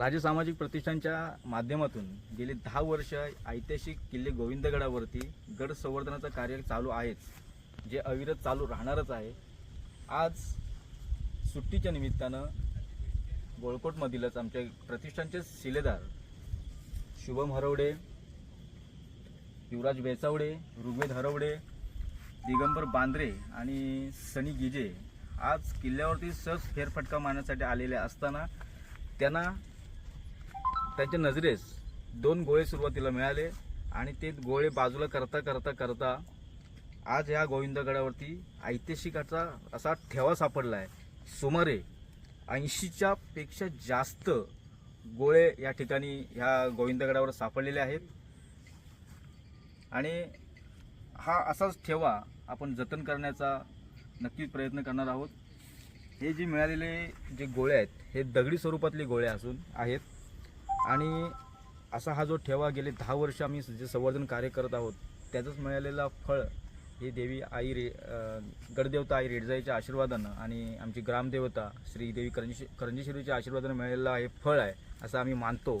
राज्य सामाजिक प्रतिष्ठानच्या माध्यमातून गेली दहा वर्ष ऐतिहासिक किल्ले गोविंदगडावरती गड संवर्धनाचं कार्य चालू आहेच जे अविरत चालू राहणारच आहे. आज सुट्टीच्या निमित्तानं गोळकोटमधीलच आमच्या प्रतिष्ठानचे शिलेदार शुभम हरवडे युवराज बेचावडे ऋग्वेद हरवडे दिगंबर बांद्रे आणि सनी गिजे आज किल्ल्यावरती सहज फेरफटका मारण्यासाठी आलेले असताना त्यांना त्यांच्या नजरेस दोन गोळे सुरुवातीला मिळाले आणि ते गोळे बाजूला करता करता करता आज या गोविंदगडावरती ऐतिहासिकाचा असा ठेवा सापडला आहे सुमारे ऐंशीच्या पेक्षा जास्त गोळे या ठिकाणी ह्या गोविंदगडावर सापडलेले आहेत. आणि हा असाच ठेवा आपण जतन करण्याचा नक्कीच प्रयत्न करणार आहोत. हे जे मिळालेले जे गोळे आहेत हे दगडी स्वरूपातले गोळे असून आहेत. आणि असा हा जो ठेवा गेले दहा वर्ष आम्ही जे संवर्धन कार्य करत आहोत त्याचंच मिळालेला फळ हे देवी आई रे गडदेवता आई रेडजाईच्या आशीर्वादानं आणि आमची ग्रामदेवता श्री देवी करंजी करंजेश्वरीच्या आशीर्वादानं मिळालेलं हे फळ आहे असं आम्ही मानतो.